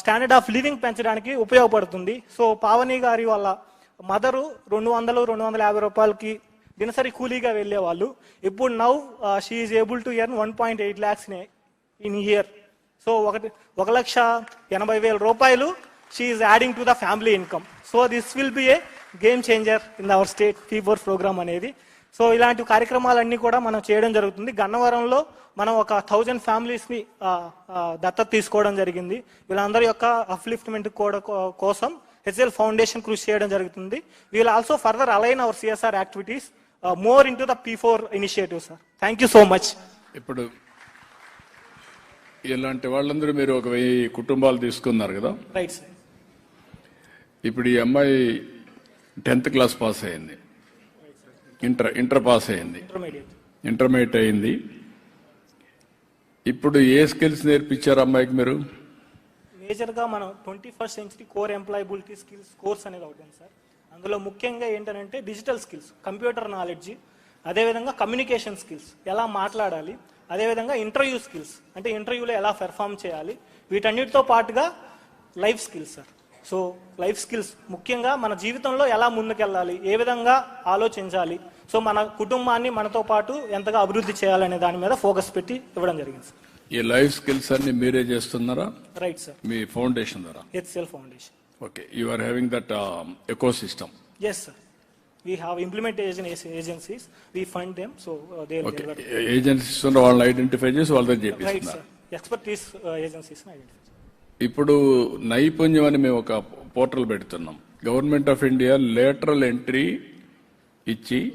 Standard of living పెంచడానికి ఉపయోగపడుతుంది. So Pavani గారి వాళ్ళ మదరు రెండు వందలు రెండు వందల యాభై రూపాయలకి దినసరి కూలీగా వెళ్ళేవాళ్ళు. ఇప్పుడు now she's able to earn one point eight lakhs in year so ఒకటి ఒక లక్ష ఎనభై వేల రూపాయలు she's adding to the family income so this will be a game changer in our state fever programme అనేది. సో ఇలాంటి కార్యక్రమాలన్నీ కూడా మనం చేయడం జరుగుతుంది. గన్నవరంలో మనం ఒక థౌజండ్ ఫ్యామిలీస్ని దత్తత తీసుకోవడం జరిగింది. వీళ్ళందరి యొక్క అప్లిఫ్ట్మెంట్ కూడా కోసం హెచ్ఎల్ ఫౌండేషన్ కృషి చేయడం జరుగుతుంది. We'll also further align our CSR activities more into the P four initiative sir thank you so much ఇప్పుడు ఇలాంటి వాళ్ళందరూ మీరు ఒక వెయ్యి కుటుంబాలు తీసుకున్నారు కదా? రైట్ సార్ ఇప్పుడు ఈ అమ్మాయి టెన్త్ క్లాస్ పాస్ అయింది. ఇంటర్ ఇంటర్ పాస్ అయింది. ఇంటర్మీడియట్ ఇంటర్మీడియట్ అయింది. ఇప్పుడు ఏ స్కిల్స్ నేర్పించారు అమ్మాయికి మీరు? మేజర్గా మనం twenty first century core employability skills course అనేది ఒకటి సార్. అందులో ముఖ్యంగా ఏంటంటే డిజిటల్ స్కిల్స్ కంప్యూటర్ నాలెడ్జ్ అదేవిధంగా కమ్యూనికేషన్ స్కిల్స్ ఎలా మాట్లాడాలి అదేవిధంగా ఇంటర్వ్యూ స్కిల్స్ అంటే ఇంటర్వ్యూలో ఎలా పెర్ఫామ్ చేయాలి వీటన్నిటితో పాటుగా life skills sir. So life skills ముఖ్యంగా మన జీవితంలో ఎలా ముందుకెళ్ళాలి ఏ విధంగా ఆలోచించాలి సో మన కుటుంబాన్ని మనతో పాటు ఎంతగా అభివృద్ధి చేయాలనే దాని మీద ఫోకస్ పెట్టి ఇవ్వడం జరిగింది సార్ ఈ లైఫ్ స్కిల్స్ అన్ని మీరే చేస్తున్నారా రైట్ సార్ మీ ఫౌండేషన్ ద్వారా HCL foundation okay you are having that ecosystem Yes, sir. We have implementation ag- agencies. We fund them, so uh, they will okay deliver. Agencies వాళ్ళని identify చేసి వాళ్ళతో చేపిస్తున్నారు agencies. no identify. ఇప్పుడు నైపుణ్యం అని మేము ఒక పోర్టల్ పెడుతున్నాం. Government of India lateral entry ఇచ్చి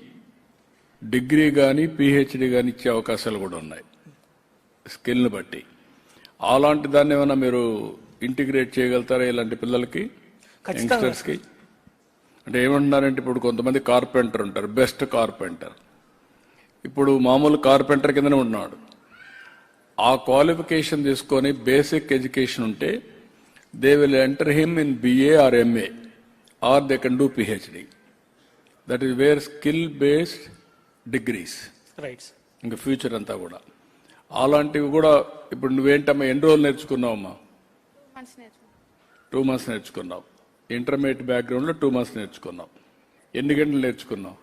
డిగ్రీ కానీ పిహెచ్డి కానీ ఇచ్చే అవకాశాలు కూడా ఉన్నాయి. స్కిల్ని బట్టి. అలాంటి దాన్ని ఏమైనా మీరు ఇంటిగ్రేట్ చేయగలుగుతారా ఇలాంటి పిల్లలకి. యంగ్స్టర్స్కి అంటే ఏమంటున్నారంటే ఇప్పుడు కొంతమంది కార్పెంటర్ ఉంటారు. బెస్ట్ కార్పెంటర్ ఇప్పుడు మామూలు కార్పెంటర్ కిందనే ఉన్నాడు ఆ క్వాలిఫికేషన్ తీసుకొని బేసిక్ ఎడ్యుకేషన్ ఉంటే they will enter him in BA or MA or they can do PhD that is where skill based degrees sir. ఇంకా ఫ్యూచర్ అంతా కూడా. అలాంటివి కూడా ఇప్పుడు నువ్వేంటమ్మా ఎన్ని రోజులు నేర్చుకున్నావమ్మా? టూ మంత్స్ నేర్చుకున్నావు. ఇంటర్మీడియట్ బ్యాక్గ్రౌండ్లో టూ మంత్స్ నేర్చుకున్నావు. ఎన్ని గంటలు నేర్చుకున్నావు?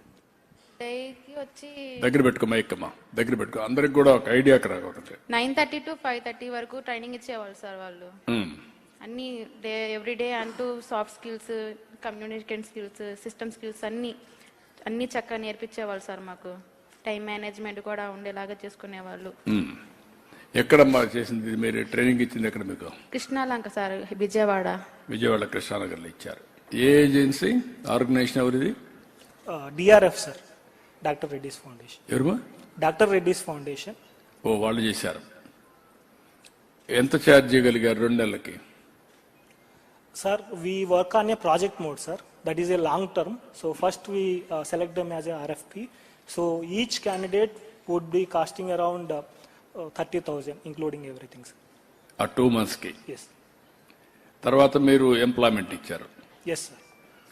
డేకి వచ్చి దగ్గర పెట్టుకో మైక్కమ్మా దగ్గర పెట్టుకో. అందరికి కూడా ఒక ఐడియాకి రా ఒకటి nine thirty to five thirty వరకు ట్రైనింగ్ ఇచ్చేవాళ్ళు సార్ వాళ్ళు. అన్ని డే ఎవ్రీ డే అంటూ soft skills communication skills system skills అన్ని అన్ని చక్కగా నేర్పించేవాళ్ళు సార్ మాకు. టైం మేనేజ్మెంట్ కూడా ఉండేలాగా చేసుకునేవాళ్ళు. ఎక్కడమ్మా చేసింది మీరు ట్రైనింగ్ ఇచ్చింది ఎక్కడ మీకు? కృష్ణాలంక సార్ విజయవాడ. విజయవాడ కృష్ణానగర్లో ఇచ్చారు. ఏ ఏజెన్సీ? ఆర్గనైజేషన్ ఎవరిది? Uh, DRF, doctor Reddy's foundation. ఎవరుమా డాక్టర్ రెడ్డిస్ ఫౌండేషన్. ఓ వాళ్ళు చేశారు. ఎంత ఛార్జ్ చేయగలిగారు రెండు నెలలకి? Sir we work on a project mode sir. That is a long term so first we select them as a RFP so each candidate would be costing around thirty thousand including everything sir ఆ two మంత్స్కి? Yes తర్వాత మీరు employment ఇచ్చారు. Yes sir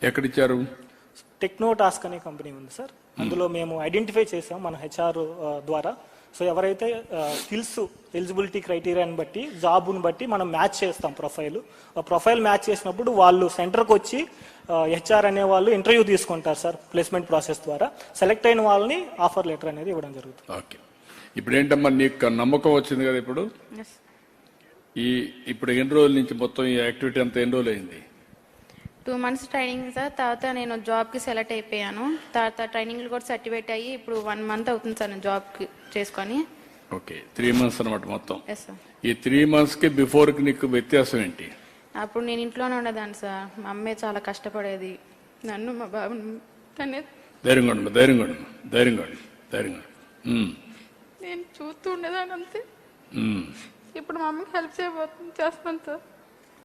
ఎక్కడ ఇచ్చారు Techno task అనే company ఉంది sir. అందులో మేము ఐడెంటిఫై చేసాం మన హెచ్ఆర్ ద్వారా. సో ఎవరైతే స్కిల్స్ ఎలిజిబిలిటీ క్రైటీరియాని బట్టి జాబ్ని బట్టి మనం మ్యాచ్ చేస్తాం ప్రొఫైల్. ఆ ప్రొఫైల్ మ్యాచ్ చేసినప్పుడు వాళ్ళు సెంటర్కి వచ్చి హెచ్ఆర్ అనే వాళ్ళు ఇంటర్వ్యూ తీసుకుంటారు సార్ ప్లేస్మెంట్ ప్రాసెస్ ద్వారా. సెలెక్ట్ అయిన వాళ్ళని ఆఫర్ లెటర్ అనేది ఇవ్వడం జరుగుతుంది. ఓకే. ఇప్పుడు ఏంటమ్మా నీకు నమ్మకం వచ్చింది కదా ఇప్పుడు? ఈ ఇప్పుడు ఎన్ని రోజుల నుంచి మొత్తం ఈ యాక్టివిటీ అంతా ఎన్ని రోజులు అయింది టూ మంత్స్ ట్రైనింగ్ సార్. తర్వాత నేను జాబ్కి సెలెక్ట్ అయిపోయాను. తర్వాత ట్రైనింగ్లు కూడా సర్టిఫికేట్ అయ్యి ఇప్పుడు వన్ మంత్ అవుతుంది సార్ నేను జాబ్కి చేసుకొని. ఓకే. త్రీ మంత్స్ అనమాట మొత్తం. ఎస్ సార్ ఈ త్రీ మంత్స్కి బిఫోర్కి నీకు వ్యత్యాసం ఏంటి? అప్పుడు నేను ఇంట్లోనే ఉండేదాన్ని సార్. మా అమ్మే చాలా కష్టపడేది. నన్ను మా బాబుని కానీ ధైర్యంగా ఉండు ధైర్యంగా ఉండు ధైర్యంగా ఉండు ధైర్యంగా ఉండు. ఉమ్, నేను చూస్తూ ఉండేదాన్ని అంతే. ఉమ్. ఇప్పుడు మా అమ్మకి హెల్ప్ చేయబోతుంది చేస్తాను సార్.